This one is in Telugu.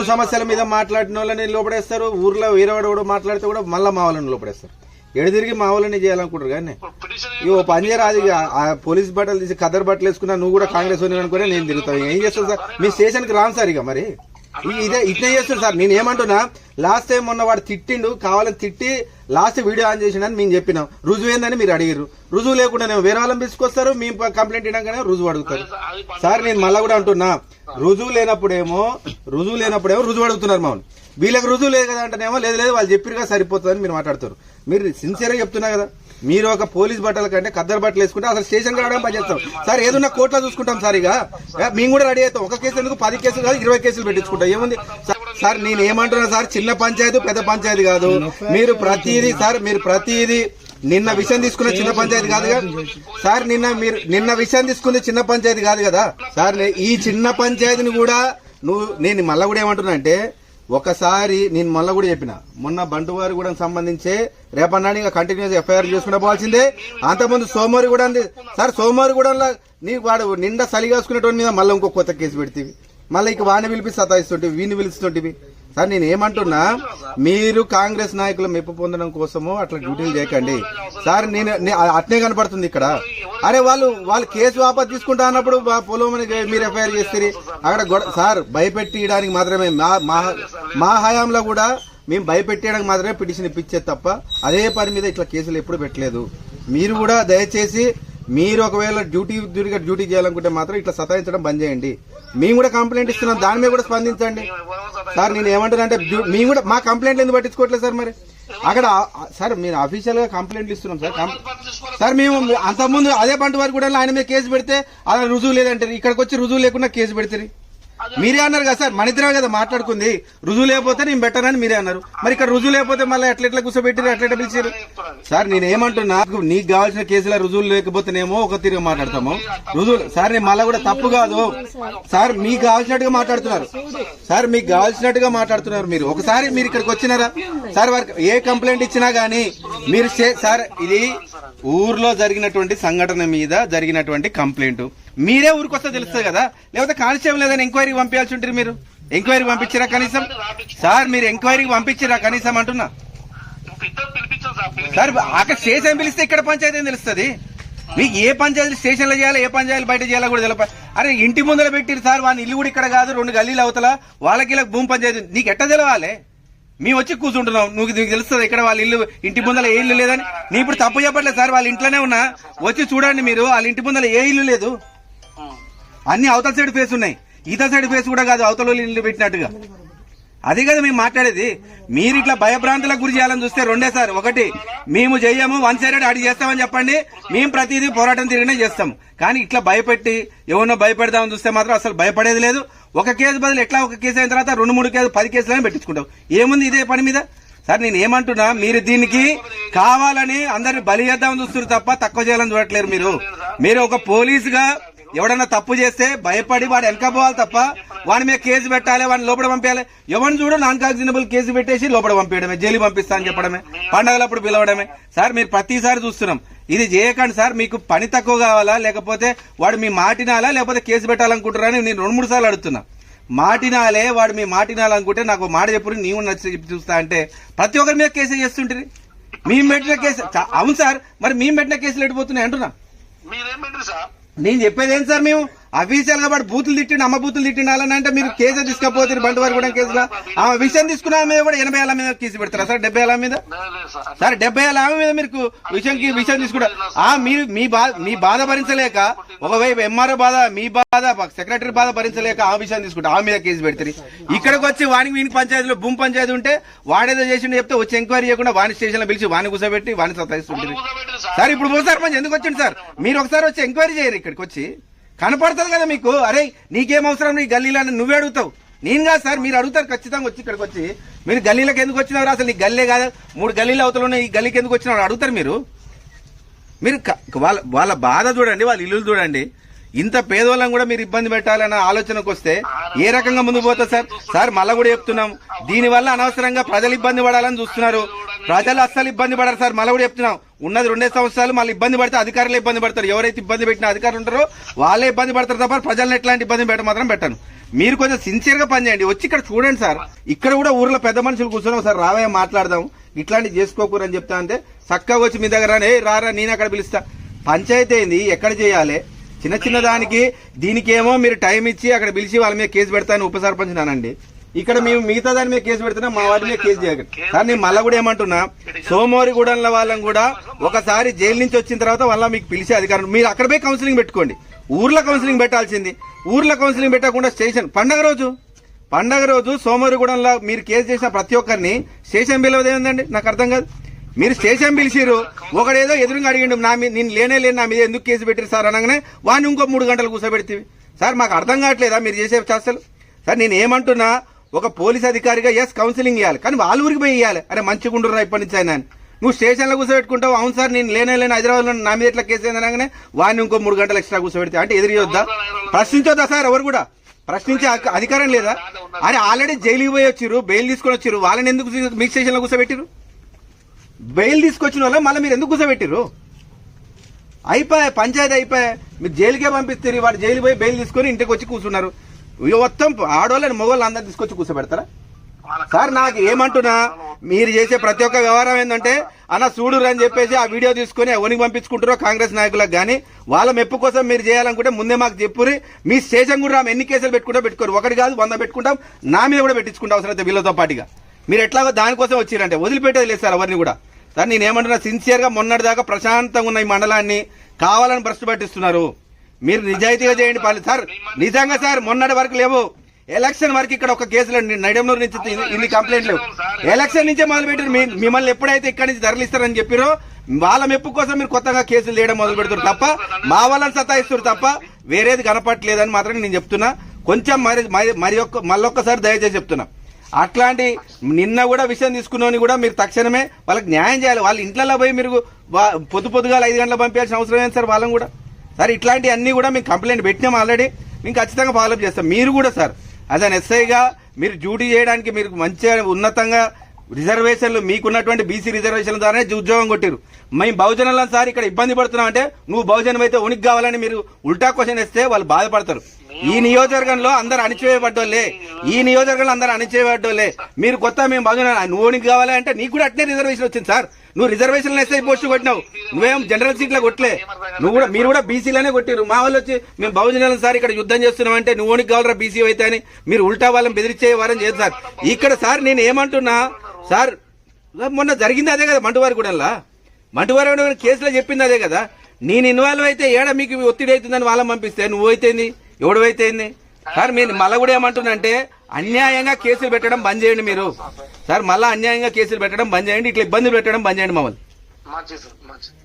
ఊరు సమస్యల మీద మాట్లాడిన వాళ్ళని లోపడేస్తారు ఊర్లో వేరే వాడు కూడా మాట్లాడితే కూడా మళ్ళీ మా వాళ్ళని లోపడేస్తారు. ఎడు తిరిగి మా వాళ్ళని చేయాలనుకుంటారు కానీ ఇవి ఓ పని చేయరాదు ఆ పోలీస్ బట్టలు తీసి కదర్ బట్టలు వేసుకున్నా నువ్వు కూడా కాంగ్రెస్ అని అనుకునే నేను తిరుగుతాను ఏం చేస్తావు సార్? మీ స్టేషన్కి రాను సార్ ఇక మరి. ఇదే ఇట్లా చేస్తాడు సార్. నేను ఏమంటున్నా లాస్ట్ టైం మొన్న వాడు తిట్టిండు కావాలని తిట్టి లాస్ట్ వీడియో ఆన్ చేసిండని మేము చెప్పినాం. రుజువు ఏందని మీరు అడిగారు రుజువు లేకుండా నేను వేరే వాళ్ళని తీసుకొస్తారు మేము కంప్లైంట్ ఇవ్వగానే రుజువు అడుగుతారు. సార్ నేను మళ్ళా కూడా అంటున్నా. రుజువు లేనప్పుడేమో రుజువు లేనప్పుడేమో రుజువు అడుగుతున్నారు మామూలు. వీళ్ళకి రుజువు లేదు కదా అంటేనేమో లేదు లేదు వాళ్ళు చెప్పిరుగా సరిపోతుందని మీరు మాట్లాడుతారు. మీరు సిన్సియర్గా చెప్తున్నా కదా మీరు ఒక పోలీస్ బట్టల కంటే కద్దరు బట్టలు వేసుకుంటే అసలు స్టేషన్ రావడం పని చేస్తాం సార్ ఏదన్నా కోర్టులో చూసుకుంటాం సార్ ఇక మేము కూడా రెడీ అవుతాం. ఒక కేసు ఎందుకు? పది కేసులు కాదు ఇరవై కేసులు పెట్టించుకుంటాం. ఏముంది? సార్, నేను ఏమంటున్నా సార్ చిన్న పంచాయతీ పెద్ద పంచాయతీ కాదు. మీరు ప్రతిదీ సార్ మీరు ప్రతిదీ నిన్న విషయం తీసుకున్న చిన్న పంచాయతీ కదా సార్ నిన్న మీరు నిన్న విషయం తీసుకుంది చిన్న పంచాయతీ కాదు కదా. సార్ ఈ చిన్న పంచాయతీని కూడా నువ్వు నేను మళ్ళా కూడా ఏమంటున్నా అంటే ఒకసారి నేను మళ్ళా కూడా చెప్పిన. మొన్న బంటువారి కూడా సంబంధించి రేపన్నాడు ఇంకా కంటిన్యూస్ ఎఫ్ఐఆర్ చేసుకుంటూ పోవాల్సిందే. అంతకుముందు సోమవారి కూడా ఉంది సార్ సోమవారి కూడా నీ వాడు నిండా సలిగాసుకునేటువంటి మీద మళ్ళీ ఇంకో కొత్త కేసు పెడితే. మళ్ళీ ఇక వాడిని పిలిపి సతాయిస్తుంటే వీడిని పిలుస్తుంటివి. సార్ నేను ఏమంటున్నా మీరు కాంగ్రెస్ నాయకులు మెప్పు పొందడం కోసము అట్లా డ్యూటీలు చేయకండి. సార్ నేను అట్నే కనపడుతుంది ఇక్కడ. అరే వాళ్ళు వాళ్ళు కేసు వాపస్ తీసుకుంటా అన్నప్పుడు పొలం అని మీరు ఎఫ్ఐఆర్ చేస్తే అక్కడ గొడ- సార్ భయపెట్టియడానికి మాత్రమే మా మా హయాంలో కూడా మేము భయపెట్టేయడానికి మాత్రమే పిటిషన్ ఇప్పించేది తప్ప అదే పని మీద ఇట్లా కేసులు ఎప్పుడు పెట్టలేదు. మీరు కూడా దయచేసి మీరు ఒకవేళ డ్యూటీ డ్యూటీగా డ్యూటీ చేయాలనుకుంటే మాత్రం ఇట్లా సతాయించడం బంద్ చేయండి. మేము కూడా కంప్లైంట్ ఇస్తున్నాం దాని మీద కూడా స్పందించండి. సార్ నేను ఏమంటున్నా అంటే మేము కూడా మా కంప్లైంట్లు ఎందుకు పట్టించుకోవట్లేదు సార్ మరి? అక్కడ సార్ మీరు అఫీషియల్గా కంప్లైంట్లు ఇస్తున్నాం సార్. సార్ మేము అంతకుముందు అదే పంట వారికి కూడా ఆయన మీద కేసు పెడితే అలా రుజువు లేదంటారు. ఇక్కడికి వచ్చి రుజువు లేకుండా కేసు పెడతారు మీరే అన్నారు కదా సార్ మన ఇద్దరే కదా మాట్లాడుకుంది. రుజువు లేకపోతే నేను పెట్టనని మీరే అన్నారు. మరి ఇక్కడ రుజువు లేకపోతే మళ్ళీ ఎట్లా ఎట్లా కూర్చోబెట్టారు ఎట్లా పిలిచారు సార్ నేను ఏమంటున్నా నాకు నీకు కావాల్సిన కేసుల రుజువులు లేకపోతేనేమో ఒక తిరిగి మాట్లాడతాము. రుజువులు సార్ నేను మళ్ళీ కూడా తప్పు కాదు. సార్ మీకు కావాల్సినట్టుగా మాట్లాడుతున్నారు. సార్ మీకు కావాల్సినట్టుగా మాట్లాడుతున్నారు మీరు. ఒకసారి మీరు ఇక్కడికి వచ్చినారా? సార్ వారికి ఏ కంప్లైంట్ ఇచ్చినా గానీ మీరు చే- సార్ ఇది ఊర్లో జరిగినటువంటి సంఘటన మీద జరిగినటువంటి కంప్లైంట్. మీరే ఊరికొస్తే తెలుస్తుంది కదా. లేకపోతే కానిస్టేబుల్ ఏదైనా ఎంక్వైరీ పంపించాల్సి ఉంటారు మీరు? ఎంక్వైరీ పంపించరా కనీసం? సార్ మీరు ఎంక్వైరీకి పంపించరా కనీసం అంటున్నా. సార్ అక్కడ స్టేషన్ పిలిస్తే ఇక్కడ పంచాయతీ తెలుస్తుంది? మీకు ఏ పంచాయతీ స్టేషన్లో చేయాలి ఏ పంచాయతీ బయట చేయాలో కూడా తెలియదు అరే ఇంటి ముందర పెట్టిరు సార్ వాళ్ళ ఇల్లు కూడా ఇక్కడ కాదు రెండు గల్లీలు అవతల. వాళ్ళకి ఇలా భూమి పంచాయతీ నీకు ఎట్ట తెలవాలి? మేము వచ్చి కూర్చుంటున్నాం. నువ్వు నీకు తెలుస్తుంది ఇక్కడ వాళ్ళ ఇల్లు ఇంటి ముందర ఏ ఇల్లు లేదని. నీ ఇప్పుడు తప్పు చెప్పట్లేదు సార్ వాళ్ళ ఇంట్లోనే ఉన్నా. వచ్చి చూడండి మీరు వాళ్ళ ఇంటి ముందర ఏ ఇల్లు లేదు. అన్ని అవతల సైడ్ ఫేస్ ఉన్నాయి. ఈత సైడ్ ఫేస్ కూడా కాదు అవతల ఇల్లు పెట్టినట్టుగా. అదే కదా మేము మాట్లాడేది. మీరు ఇట్లా భయభ్రాంతులకు గురి చేయాలని చూస్తే రెండే సార్. ఒకటి మేము చెయ్యము వన్ సైడెడ్ అడిగి చేస్తామని చెప్పండి. మేము ప్రతిదీ పోరాటం తిరిగినే చేస్తాం. కానీ ఇట్లా భయపెట్టి ఎవరినో భయపెడదామని చూస్తే మాత్రం అసలు భయపడేది లేదు. ఒక కేసు బదులు ఎట్లా ఒక కేసు అయిన తర్వాత రెండు మూడు కేసు పది కేసులని పెట్టించుకుంటాం ఏముంది ఇదే పని మీద? సార్ నేను ఏమంటున్నా మీరు దీనికి కావాలని అందరిని బలి చేద్దామని చూస్తున్నారు తప్ప తక్కువ చేయాలని చూడట్లేరు మీరు. మీరు ఒక పోలీసుగా ఎవడన్నా తప్పు చేస్తే భయపడి వాడు వెనక పోవాలి తప్ప వాడి మీద కేసు పెట్టాలి వాడిని లోపల పంపించాలి ఎవరిని చూడు నాన్ కాగ్జినబుల్ కేసు పెట్టేసి లోపల పంపించడమే జైలు పంపిస్తా అని చెప్పడమే పండగలప్పుడు పిలవడమే. సార్ మీరు ప్రతిసారి చూస్తున్నాం. ఇది చేయకండి సార్ మీకు పని తక్కువ కావాలా లేకపోతే వాడు మీ మాటినాలా లేకపోతే కేసు పెట్టాలనుకుంటారని నేను రెండు మూడు సార్లు అడుగుతున్నా. మాటినాలే వాడు మీ మాటినాలనుకుంటే నాకు మాట చెప్పు నీవు నచ్చి చూస్తా అంటే ప్రతి ఒక్కరి మీద కేసు చేస్తుంటారు? మేము పెట్టిన కేసు అవును సార్ మరి మేము పెట్టిన కేసులు ఎడిపోతున్నాయి అంటున్నా. మీరేం పెట్టరు సార్? నేను చెప్పేది ఏం సార్ మేము? అఫీషియల్గా వాడు బూతులు తిట్టిండు అమ్మ బూతులు తిట్టిండాలని అంటే మీరు కేసు తీసుకపోతారు బండి వారు కూడా కేసులో. ఆ విషయం తీసుకున్న ఆమె మీద కూడా ఎనభై ఏళ్ళ మీద కేసు పెడతారా సార్? డెబ్బై ఏళ్ళ మీద? సార్. డెబ్బై ఏళ్ళ ఆమె మీద మీరు విషయంకి విషయం తీసుకుంటారు ఆ మీరు మీ బాధ మీ బాధ భరించలేక ఒకవైపు ఎంఆర్ఓ బాధ మీ బాధ సెక్రటరీ బాధ భరించలేక ఆ విషయం తీసుకుంటారు ఆ మీద కేసు పెడతారు ఇక్కడికి వచ్చి వానికి వీనికి పంచాయతీలో భూమి పంచాయతీ ఉంటే వాడేదో చేసిండు చెప్తే వచ్చి ఎంక్వైరీ చేయకుండా వాని స్టేషన్లో పిలిచి వాని కూర్చోబెట్టి వాని సతాయిస్తుంటారు కూర్చోబెట్టరు సార్ ఇప్పుడు పోసారు మంచి ఎందుకు వచ్చింది సార్? మీరు ఒకసారి వచ్చి ఎంక్వైరీ చేయరు ఇక్కడికి వచ్చి. కనపడుతుంది కదా మీకు? అరే నీకేం అవసరం? నీ గల్లీలని నువ్వే అడుగుతావు. నేను కాదు సార్ మీరు అడుగుతారు ఖచ్చితంగా వచ్చి ఇక్కడికి వచ్చి. మీరు గల్లీలకు ఎందుకు వచ్చినారు అసలు నీ గల్లే కాదు. మూడు గల్లీలు అవతల ఉన్నాయి ఈ గల్లీకి ఎందుకు వచ్చినారు అడుగుతారు మీరు. మీరు వాళ్ళ వాళ్ళ బాధ చూడండి వాళ్ళ ఇల్లు చూడండి. ఇంత పేదవాళ్ళని కూడా మీరు ఇబ్బంది పెట్టాలన్న ఆలోచనకు వస్తే ఏ రకంగా ముందుకు పోతుంది సార్? సార్ మళ్ళా కూడా చెప్తున్నాం. దీనివల్ల అనవసరంగా ప్రజలు ఇబ్బంది పడాలని చూస్తున్నారు. ప్రజలు అస్సలు ఇబ్బంది పడరు సార్. మళ్ళీ కూడా చెప్తున్నాం. ఉన్నది రెండే సంవత్సరాలు మళ్ళీ ఇబ్బంది పడితే అధికారులు ఇబ్బంది పడతారు. ఎవరైతే ఇబ్బంది పెట్టిన అధికారులు ఉంటారో వాళ్ళే ఇబ్బంది పడతారు తప్ప ప్రజలను ఎట్లాంటి ఇబ్బంది పెట్ట మాత్రం పెట్టను మీరు కొంచెం సిన్సియర్గా పనిచేయండి వచ్చి ఇక్కడ చూడండి సార్. ఇక్కడ కూడా ఊర్లో పెద్ద మనుషులు కూర్చొని ఒకసారి రావే మాట్లాడదాం. ఇట్లాంటివి చేసుకోకూరని చెప్తా అంటే చక్కగా వచ్చి మీ దగ్గర ఏ రారా నేను అక్కడ పిలుస్తా. పంచాయతీ ఏంది? ఎక్కడ చేయాలి? చిన్న చిన్న దానికి దీనికేమో మీరు టైం ఇచ్చి అక్కడ పిలిచి వాళ్ళ మీద కేసు పెడతాను ఉప సర్పంచ్ నానండి ఇక్కడ మేము మిగతా దాని మీద కేసు పెడుతున్నా మా వారి మీద కేసు చేయకండి కానీ నేను మళ్ళీ కూడా ఏమంటున్నా సోమవారిగూడెంల వాళ్ళని కూడా ఒకసారి జైలు నుంచి వచ్చిన తర్వాత వాళ్ళ మీకు పిలిచే అధికారం మీరు అక్కడ పోయి కౌన్సిలింగ్ పెట్టుకోండి. ఊర్లో కౌన్సిలింగ్ పెట్టాల్సింది. ఊర్లో కౌన్సిలింగ్ పెట్టకుండా స్టేషన్ పండగ రోజు. పండగ రోజు సోమవారిగూడెంలో మీరు కేసు చేసిన ప్రతి ఒక్కరిని స్టేషన్ పిలవదు ఏందండి నాకు అర్థం కాదు. మీరు స్టేషన్ పిలిచిరు ఒకడేదో ఎదురుగా అడిగిండు నా మీద నేను లేనే లేని నా మీద ఎందుకు కేసు పెట్టారు సార్ అనగానే వాడిని ఇంకో మూడు గంటలు కూర్చోబెడితే. సార్ మాకు అర్థం కావట్లేదా మీరు చేసే చేస్తలు సార్ నేను ఏమంటున్నా ఒక పోలీస్ అధికారిగా ఎస్ కౌన్సిలింగ్ ఇవ్వాలి కానీ వాళ్ళ ఊరికి పోయి ఇవ్వాలి అరే మంచిగా ఉండరు ఇప్పటి నుంచి అని. నువ్వు స్టేషన్లో కూర్చోబెట్టుకుంటావు. అవును సార్ నేను లేనే లేని. హైదరాబాద్లో నా మీద ఎట్లా కేసు అయింది అనగానే వాడిని ఇంకో మూడు గంటలు ఎక్స్ట్రా కూర్చోబెడితే. అంటే ఎదిరియొద్దా ప్రశ్నించొద్దా సార్ ఎవరు కూడా? ప్రశ్నించే అధికారం లేదా? అరే ఆల్రెడీ జైలుకి పోయి వచ్చిర్రు బెయిల్ తీసుకొని వచ్చిర్రు. వాళ్ళని ఎందుకు మీ స్టేషన్లో కూర్చోబెట్టిరు బెయిల్ తీసుకొచ్చిన వాళ్ళు మళ్ళీ మీరు ఎందుకు కూర్చోబెట్టిర్రు? అయిపోయా పంచాయతీ అయిపోయా. మీరు జైలుకే పంపిస్తారు వాడు జైలు పోయి బెయిల్ తీసుకొని ఇంటికి వచ్చి కూర్చున్నారు. మొత్తం ఆడవాళ్ళని మగవాళ్ళు అందరు తీసుకొచ్చి కూర్చోబెడతారా? సార్ నాకు ఏమంటున్నా? మీరు చేసే ప్రతి ఒక్క వ్యవహారం ఏంటంటే అన్న చూడురు అని చెప్పేసి ఆ వీడియో తీసుకొని ఎవరికి పంపించుకుంటారో కాంగ్రెస్ నాయకులకు కానీ వాళ్ళ మెప్పు కోసం మీరు చేయాలనుకుంటే ముందే మాకు చెప్పురి మీ స్టేషన్ కూడా ఎన్ని కేసులు పెట్టుకుంటా పెట్టుకోరు. ఒకటి కాదు వంద పెట్టుకుంటాం. నా మీద కూడా పెట్టించుకుంటాం అవసరం అయితే వీళ్ళతో పాటుగా. మీరు ఎట్లాగో దానికోసం వచ్చిరంటే వదిలిపెట్టేది లేదు సార్ ఎవరిని కూడా. సార్ నేను ఏమంటున్నా సిన్సియర్గా మొన్నటిదాకా ప్రశాంతంగా ఉన్న ఈ మండలాన్ని కావాలని భ్రష్టు పట్టిస్తున్నారు. మీరు నిజాయితీగా చేయండి పని సార్ నిజంగా సార్ మొన్నటి వరకు లేవు. ఎలక్షన్ వరకు ఇక్కడ ఒక కేసులు నడియంనూరు నుంచి ఇన్ని- ఇన్ని కంప్లైంట్ లేవు. ఎలక్షన్ నుంచే మొదలు పెట్టారు మిమ్మల్ని ఎప్పుడైతే ఇక్కడి నుంచి ధరలిస్తారని చెప్పారో వాళ్ళ మెప్పు కోసం మీరు కొత్తగా కేసులు చేయడం మొదలు పెడతారు తప్ప మా వాళ్ళని సతాయిస్తారు తప్ప వేరేది కనపట్లేదని మాత్రం నేను చెప్తున్నా. కొంచెం మరి మరి- ఒక్క మళ్ళొక్కసారి దయచేసి చెప్తున్నా. అట్లాంటి నిన్న కూడా విషయం తీసుకున్నోని కూడా మీరు తక్షణమే వాళ్ళకి న్యాయం చేయాలి. వాళ్ళ ఇంట్లో పోయి మీరు పొద్దు పొద్దుగా ఐదు గంటలకు పంపించాల్సిన అవసరం ఏంటి సార్ వాళ్ళని కూడా? సార్ ఇట్లాంటి అన్ని కూడా మేము కంప్లైంట్ పెట్టినాం ఆల్రెడీ. మేము ఖచ్చితంగా ఫాలోఅప్ చేస్తాం. మీరు కూడా సార్ అదే ఎస్ఐగా మీరు డ్యూటీ చేయడానికి మీరు మంచిగా ఉన్నతంగా రిజర్వేషన్లు మీకున్నటువంటి బీసీ రిజర్వేషన్ల ద్వారానే ఉద్యోగం కొట్టారు మేము బహుజనులం సార్ ఇక్కడ ఇబ్బంది పడుతున్నాం అంటే నువ్వు బహుజనం అయితే ఉనికి కావాలని మీరు ఉల్టా క్వశ్చన్ ఇస్తే వాళ్ళు బాధపడతారు. ఈ నియోజకవర్గంలో అందరు అణిచివేయబడ్డోళ్ళే. ఈ నియోజకవర్గంలో అందరు అణిచివేయబడ్డోళ్ళే. మీరు కొత్త మేము బహుజన నువ్వు ఉనికి కావాలంటే నీకు కూడా అట్నే రిజర్వేషన్ వచ్చింది సార్. నువ్వు రిజర్వేషన్ ఎస్ఐ పోస్ట్ కొట్టినావు. నువ్వేం జనరల్ సీట్లో కొట్టలే. నువ్వు కూడా మీరు కూడా బీసీలోనే కొట్టిరు మా వాళ్ళు వచ్చి మేము బహుజనాల సార్ ఇక్కడ యుద్ధం చేస్తున్నాం అంటే నువ్వు ఉనికి కావాలరా బీసీ అయితే అని మీరు ఉల్టా వాళ్ళని బెదిరించే వారని చేయదు సార్. ఇక్కడ సార్ నేను ఏమంటున్నా సార్ మొన్న జరిగింది అదే కదా మంటువారి కూడా మంటువారి కూడా కేసులో చెప్పింది అదే కదా? నేను ఇన్వాల్వ్ అయితే ఏడ మీకు ఒత్తిడి అవుతుందని వాళ్ళని పంపిస్తే నువ్వు అయితేంది ఎవడు అయితేంది సార్ మీరు మళ్ళీ కూడా ఏమంటున్నా అంటే అన్యాయంగా కేసులు పెట్టడం బంద్ చేయండి మీరు. సార్ మళ్ళీ అన్యాయంగా కేసులు పెట్టడం బంద్ చేయండి ఇట్లా ఇబ్బందులు పెట్టడం బంద్ చేయండి మమ్మల్ని. మంచిది సార్ మంచిది